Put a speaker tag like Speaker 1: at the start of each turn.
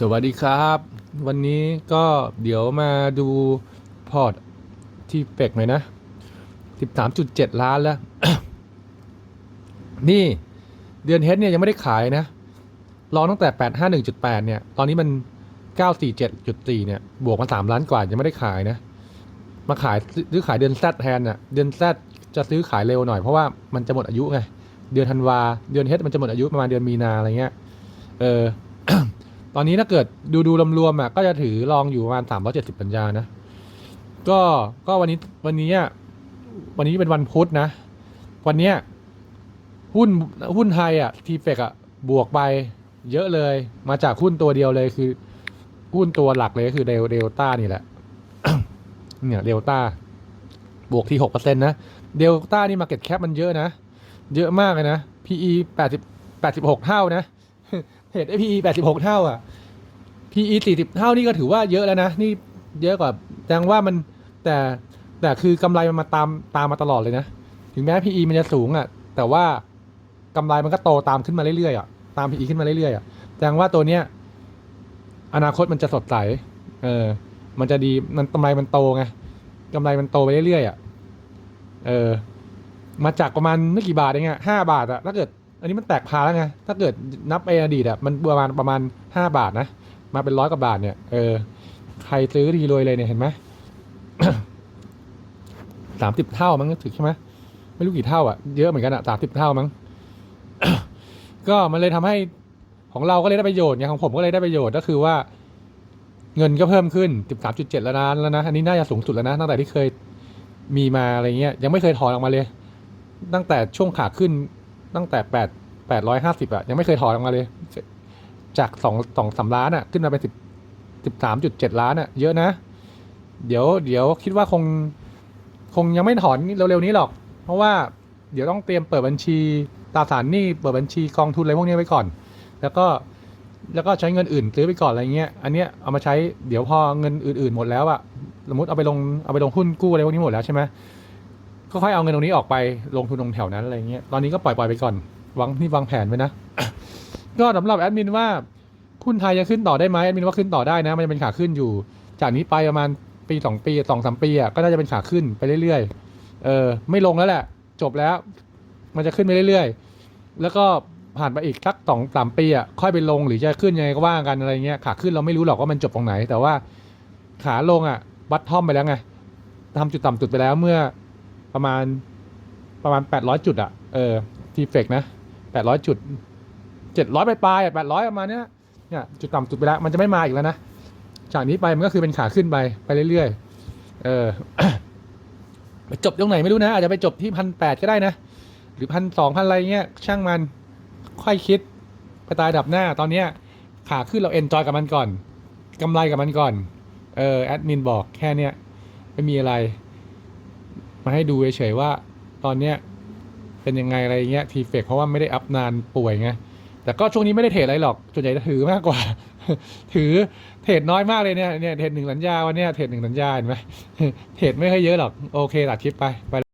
Speaker 1: สวัสดีครับ วันนี้ก็เดี๋ยวมาดูพอร์ตที่เป็กหน่อยนะ 13.7 ล้านแล้ว นี่เดือนเฮดเนี่ยยังไม่ได้ขายนะ รอตั้งแต่ 851.8 เนี่ย ตอนนี้มัน 947.4 เนี่ย บวกมา 3 ล้านกว่ายังไม่ได้ขายนะ มาขายซื้อขายเดือนแซดแทนน่ะ เดือนแซดจะซื้อขายเร็วหน่อยเพราะว่ามันจะหมดอายุไง เดือนธันวา เดือนเฮดมันจะหมดอายุประมาณเดือนมีนาอะไรเงี้ย เออ ตอนนี้ถ้าเกิดดูดูรวมๆอะก็จะถือรองอยู่ประมาณสามร้อยเจ็ดสิบปัญญานะ ก็ก็วันนี้วันนี้วันนี้เป็นวันพุธนะ วันเนี้ยหุ้นหุ้นไทยอะทีเฟกอะบวกไปเยอะเลย มาจากหุ้นตัวเดียวเลยคือ หุ้นตัวหลักเลยก็คือเดลเดลต้านี่แหละเนี่ยเดลต้าบวกที่หกเปอร์เซ็นต์นะเดลต้านี่มาเก็ตแคปมันเยอะนะ เยอะมากเลยนะ PE แปดสิบแปดสิบหกเท่านะ เห็น PE แปดสิบหกเท่าอะ PE สี่สิบเท่านี่ก็ถือว่าเยอะแล้วนะ นี่เยอะกว่าแสดงว่ามันแต่แต่คือกำไรมันมาตามตามมาตลอดเลยนะ ถึงแม้ PE มันจะสูงอะ แต่ว่ากำไรมันก็โตตามขึ้นมาเรื่อยๆอะตาม PE ขึ้นมาเรื่อยๆอะแสดงว่าตัวเนี้ย อนาคตมันจะสดใสเออ มันจะดีมันกำไรมันโตไงกำไรมันโตไปเรื่อยๆอะเออ มาจากประมาณไม่กี่บาทเองอะห้าบาทอะถ้าเกิด อันนี้มันแตกพาแล้วไง ถ้าเกิดนับไปอดีตอะมันประมาณประมาณห้าบาทนะ มาเป็นร้อยกว่าบาทเนี่ย เออ ใครซื้อทีรวยเลยเนี่ยเห็นไหมสามสิบเท่ามั้งถึงใช่ไหมไม่รู้กี่เท่าอะเยอะเหมือนกันอะสามสิบเท่ามั้ง ก็มันเลยทำให้ของเราก็เลยได้ประโยชน์ไงของผมก็เลยได้ประโยชน์ก็คือว่า เงินก็เพิ่มขึ้นสิบสามจุดเจ็ดแล้วนะแล้วนะ อันนี้น่าจะสูงสุดแล้วนะตั้งแต่ที่เคยมีมาอะไรเงี้ย ยังไม่เคยถอนออกมาเลย ตั้งแต่ช่วงขาขึ้น ตั้งแต่แปดแปดร้อยห้าสิบอะยังไม่เคยถอนออกมาเลย จากสองสองสามล้านอะขึ้นมาเป็นสิบสิบสามจุดเจ็ดล้านอะเยอะนะ เดี๋ยวเดี๋ยวคิดว่าคงคงยังไม่ถอนเร็วๆนี้หรอก เพราะว่าเดี๋ยวต้องเตรียมเปิดบัญชีตราสารหนี้เปิดบัญชีกองทุนอะไรพวกนี้ไว้ก่อน แล้วก็แล้วก็ใช้เงินอื่นซื้อไปก่อนอะไรเงี้ย อันเนี้ยเอามาใช้เดี๋ยวพอเงินอื่นๆหมดแล้วอะสมมติเอาไปลงเอาไปลงหุ้นกู้อะไรพวกนี้หมดแล้วใช่ไหม ค่อยๆเอาเงินตรงนี้ออกไปลงทุนตรงแถวนั้นอะไรเงี้ยตอนนี้ก็ปล่อยปล่อยๆไปก่อนวางนี่วางแผนไว้นะ ก็สำหรับแอดมินว่าหุ้นไทยจะขึ้นต่อได้ไหมแอดมินว่าขึ้นต่อได้นะ มันจะเป็นขาขึ้นอยู่ จากนี้ไปประมาณปีสองปีสองสามปีอะก็น่าจะเป็นขาขึ้นไปเรื่อยๆเออไม่ลงแล้วแหละ จบแล้ว มันจะขึ้นไปเรื่อยๆ แล้วก็ผ่านไปอีกสักสองสามปีอะค่อยไปลงหรือจะขึ้นยังไงก็ว่ากันอะไรเงี้ยขาขึ้นเราไม่รู้หรอกว่ามันจบตรงไหน แต่ว่าขาลงอะวัดท่อมไปแล้วไงทำจุดต่ำสุดไปแล้วเมื่อ ประมาณประมาณแปดร้อยจุดอะเออทีเฟกนะแปดร้อยจุดเจ็ดร้อยปลายแปดร้อยประมาณเนี้ยเนี่ยจุดต่ำสุดไปแล้วมันจะไม่มาอีกแล้วนะจากนี้ไปมันก็คือเป็นขาขึ้นไปไปเรื่อยๆเออไปจบตรงไหนไม่รู้นะ อาจจะไปจบที่พันแปดก็ได้นะ หรือพันสองพันอะไรเงี้ยช่างมันค่อยคิดไปตายดับหน้าตอนเนี้ยขาขึ้นเราเอนจอยกับมันก่อนกำไรกับมันก่อน เออแอดมินบอกแค่เนี้ยไม่มีอะไร มาให้ดูเฉยๆว่าตอนเนี้ยเป็นยังไงอะไรเงี้ยทีเฟกเพราะว่าไม่ได้อัพนานป่วยไงแต่ก็ช่วงนี้ไม่ได้เทรดอะไรหรอกส่วนใหญ่จะถือมากกว่า ถือเทรดน้อยมากเลยเนี่ยเนี่ยเทรดหนึ่งสัญญาวันเนี้ยเทรดหนึ่งสัญญาเห็นไหมเทรดไม่ค่อยเยอะหรอกโอเคตัดคลิปไปไป